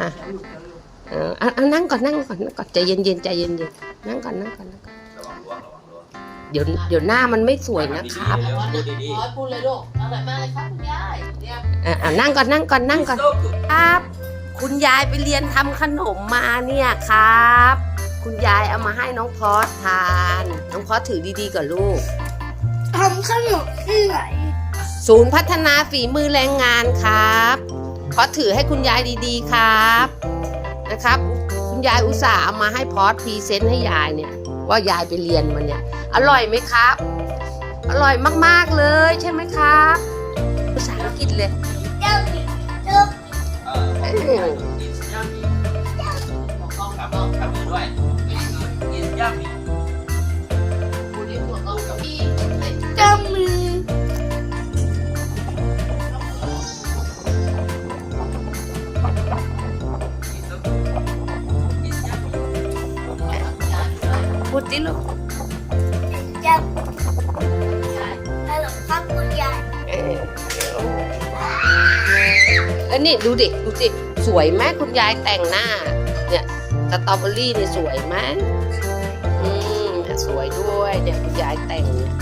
อะเออเอาเอานั่งก่อนนั่งก่อนนั่งก่อนใจเย็นเย็นๆใจเย็นเย็นๆนั่งก่อนนั่งก่อนนั่งก่อนระวังล่วงระวังล่วงเดี๋ยวเดี๋ยวหน้ามันไม่สวยนะครับเดี๋ยวพูดดีขอพูดเลยลูกอร่อยมากเลยครับคุณยายเนี่ยอะอะนั่งก่อนนั่งก่อนๆนั่งก่อน It's so good ครับ คุณยายไปเรียนทำขนมมาเนี่ยครับ คุณยายเอามาให้น้องพอสทาน น้องพอสถือดีๆก่อนลูกทำขนมที่ไหนศูนย์พัฒนาฝีมือแรงงานครับ พอสถือให้คุณยายดีๆครับนะครับ คุณยายอุตส่าห์เอามาให้พอสพรีเซนต์ให้ยายเนี่ย ว่ายายไปเรียนมาเนี่ย อร่อยไหมครับ อร่อยมากๆเลยใช่ไหมครับภาษาอังกฤษเลยเจ้าหญิงเจ้าเออบอกคุณยาย It's yummy บอกกล้องครับกล้องทำมือด้วย พูดสิลูกเจ้าฮัลโหลครับคุณยายเออแล้วนี่ดูดิดูสิสวยไหมคุณยายแต่งหน้า เนี่ยสตรอเบอรี่นี่สวยไหมอืมสวยด้วยเนี่ยคุณยายแต่งเนี่ย